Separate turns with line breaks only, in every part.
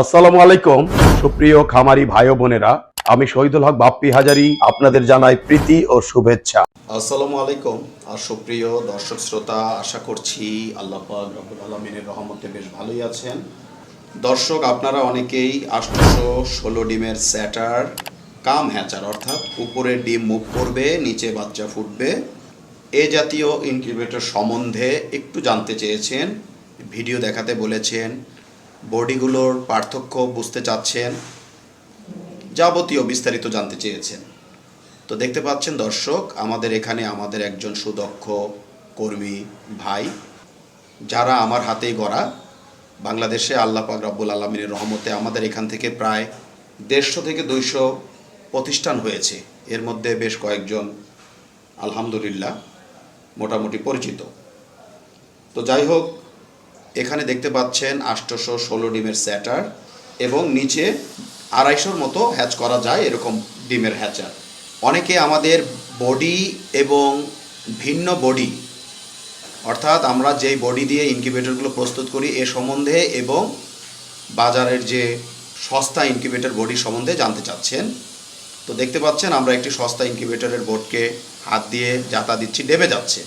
আসসালামু আলাইকুম। সুপ্রিয় খামারি ভাই বোনেরা, আমি শহীদুল হক বাপ্পি হাজারি, আপনাদের জানাই প্রীতি ও শুভেচ্ছা।
আসসালামু আলাইকুম। আর সুপ্রিয় দর্শক শ্রোতা, আশা করছি আল্লাহ পাক রব্বুল আলমিনের রহমতে বেশ ভালোই আছেন। দর্শক, আপনারা অনেকেই আটশোশো ষোলো ডিমের স্যাটার কাম হ্যাচার, অর্থাৎ উপরে ডিম মুভ করবে, নিচে বাচ্চা ফুটবে। এ জাতীয় ইনকিউবেটর সম্বন্ধে একটু জানতে চেয়েছেন, ভিডিও দেখাতে বলেছেন। বডিগুলোর পার্থক্য বুঝতে চাচ্ছেন, যাবতীয় বিস্তারিত জানতে চেয়েছেন। তো দেখতে পাচ্ছেন দর্শক, আমাদের এখানে আমাদের একজন সুদক্ষ কর্মী ভাই, যারা আমার হাতেই গড়া। বাংলাদেশে আল্লাহ পাক রব্বুল আলমিনের রহমতে আমাদের এখান থেকে প্রায় দেড়শো থেকে দুইশো প্রতিষ্ঠান হয়েছে। এর মধ্যে বেশ কয়েকজন আলহামদুলিল্লাহ মোটামুটি পরিচিত। তো যাই হোক এখানে দেখতে পাচ্ছেন আষ্টশো ষোলো ডিমের স্যাটার এবং নিচে আড়াইশোর মতো হ্যাচ করা যায় এরকম ডিমের হ্যাচার। অনেকে আমাদের বডি এবং ভিন্ন বডি, অর্থাৎ আমরা যেই বডি দিয়ে ইনকিউবেটরগুলো প্রস্তুত করি এ সম্বন্ধে এবং বাজারের যে সস্তা ইনকিউবেটর বডি সম্বন্ধে জানতে চাচ্ছেন। তো দেখতে পাচ্ছেন আমরা একটি সস্তা ইনকিউবেটরের বোর্ডকে হাত দিয়ে যাতা দিচ্ছি, ডেবে যাচ্ছে।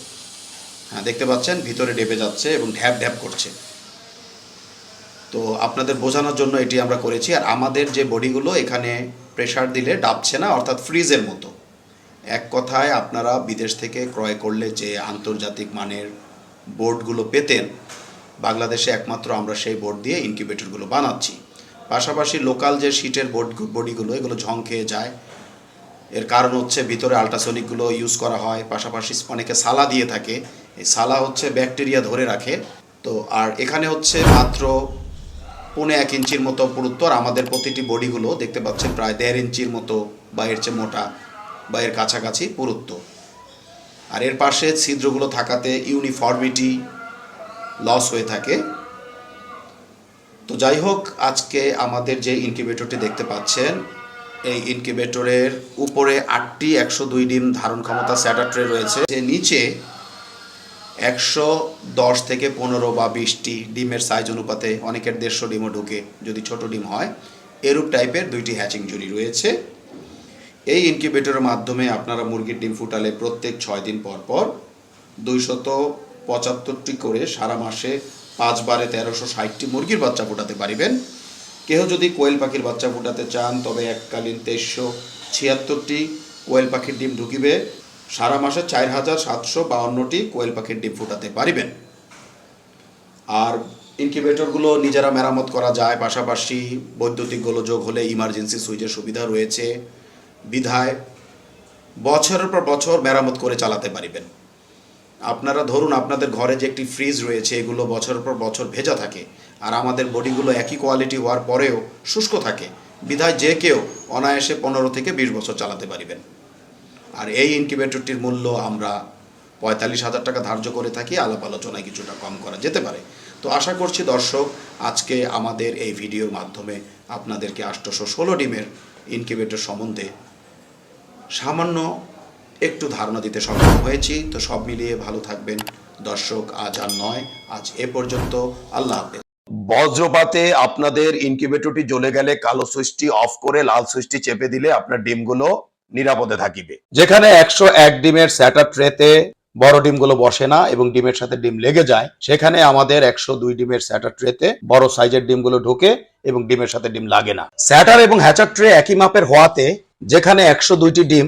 দেখতে পাচ্ছেন, ভিতরে ডেবে যাচ্ছে এবং ঢ্যাপ ঢ্যাপ করছে। তো আপনাদের বোঝানোর জন্য এটি আমরা করেছি। আর আমাদের যে বডিগুলো, এখানে প্রেশার দিলে ডাবছে না, অর্থাৎ ফ্রিজের মতো। এক কথায় আপনারা বিদেশ থেকে ক্রয় করলে যে আন্তর্জাতিক মানের বোর্ডগুলো পেতেন, বাংলাদেশে একমাত্র আমরা সেই বোর্ড দিয়ে ইনকিউবেটরগুলো বানাচ্ছি। পাশাপাশি লোকাল যে শীটের বোর্ড বডিগুলো, এগুলো ঝং খেয়ে যায় এর কারণ হচ্ছে ভিতরে আল্ট্রাসনিকগুলো ইউজ করা হয়, পাশাপাশি অনেকে সালা দিয়ে থাকে। এই সালা হচ্ছে ব্যাকটেরিয়া ধরে রাখে। তো আর এখানে হচ্ছে মাত্র পৌনে এক ইঞ্চির মতো পুরুত্ব, আর আমাদের প্রতিটি বডিগুলো দেখতে পাচ্ছেন প্রায় দেড় ইঞ্চির মতো বা এর চেয়ে মোটা বা এর কাছাকাছি পুরুত্ব। আর এর পাশে ছিদ্রগুলো থাকাতে ইউনিফর্মিটি লস হয়ে থাকে। তো যাই হোক, আজকে আমাদের যে ইনকিউবেটরটি দেখতে পাচ্ছেন এই ইনকিউবেটরের উপরে আটটি একশো দুই ডিম ধারণ ক্ষমতা স্যাটার ট্রে রয়েছে। যে নিচে একশো দশ থেকে পনেরো বা বিশটি ডিমের সাইজ অনুপাতে অনেকের দেড়শো ডিমও ঢুকে যদি ছোট ডিম হয়। এরূপ টাইপের দুইটি হ্যাচিং জুড়ি রয়েছে। এই ইনকিউবেটরের মাধ্যমে আপনারা মুরগির ডিম ফুটালে প্রত্যেক ছয় দিন পর পর দুইশত পঁচাত্তরটি করে সারা মাসে পাঁচবারে তেরোশো ষাটটি মুরগির বাচ্চা ফোটাতে পারিবেন। কেহ যদি কোয়েল পাখির বাচ্চা ফোটাতে চান, তবে এককালীন তেইশশো ছিয়াত্তরটি কোয়েল পাখির ডিম ঢুকিবে। সারা মাসে চার হাজার সাতশো বাউন্নটি কোয়েল পাখির ডিম ফুটাতে পারিবেন। আর ইনকিউবেটরগুলো নিজেরা মেরামত করা যায়। পাশাপাশি বৈদ্যুতিক গোলযোগ হলে ইমার্জেন্সি সুইচের সুবিধা রয়েছে। বিধায় বছরের পর বছর মেরামত করে চালাতে পারিবেন। আপনারা ধরুন আপনাদের ঘরে যে একটি ফ্রিজ রয়েছে, এগুলো বছরের পর বছর ভেজা থাকে, আর আমাদের বডিগুলো একই কোয়ালিটি হওয়ার পরেও শুষ্ক থাকে, বিধায় যে কেউ অনায়াসে পনেরো থেকে বিশ বছর চালাতে পারিবেন। আর এই ইনকিউবেটরটির মূল্য আমরা পঁয়তাল্লিশ হাজার টাকা ধার্য করে থাকি, আলাপ আলোচনায় কিছুটা কম করা যেতে পারে। তো আশা করছি দর্শক, আজকে আমাদের এই ভিডিওর মাধ্যমে আপনাদেরকে আষ্টশো ষোলো ডিমের ইনকিউবেটর সম্বন্ধে সামান্য একটু ধারণা দিতে সক্ষম হয়েছি। তো সব মিলিয়ে ভালো থাকবেন। দর্শক, আজ আর নয়। আজ এ পর্যন্ত। আল্লাহ হাফেজ।
বজ্রপাতে আপনাদের ইনকিউবেটরটি জ্বলে গেলে কালো সুইচটি অফ করে লাল সুইচটি চেপে দিলে আপনার ডিমগুলো নিরাপদে থাকিবে। যেখানে একশো এক ডিমের স্যাটার ট্রেতে বড় ডিমগুলো বসে না এবং ডিমের সাথে ডিম লেগে যায়, সেখানে আমাদের একশো দুই ডিমের স্যাটার ট্রেতে বড় সাইজের ডিমগুলো ঢোকে এবং ডিমের সাথে ডিম লাগে না। স্যাটার এবং হ্যাচার ট্রে একই মাপের হওয়াতে যেখানে একশো দুইটি ডিম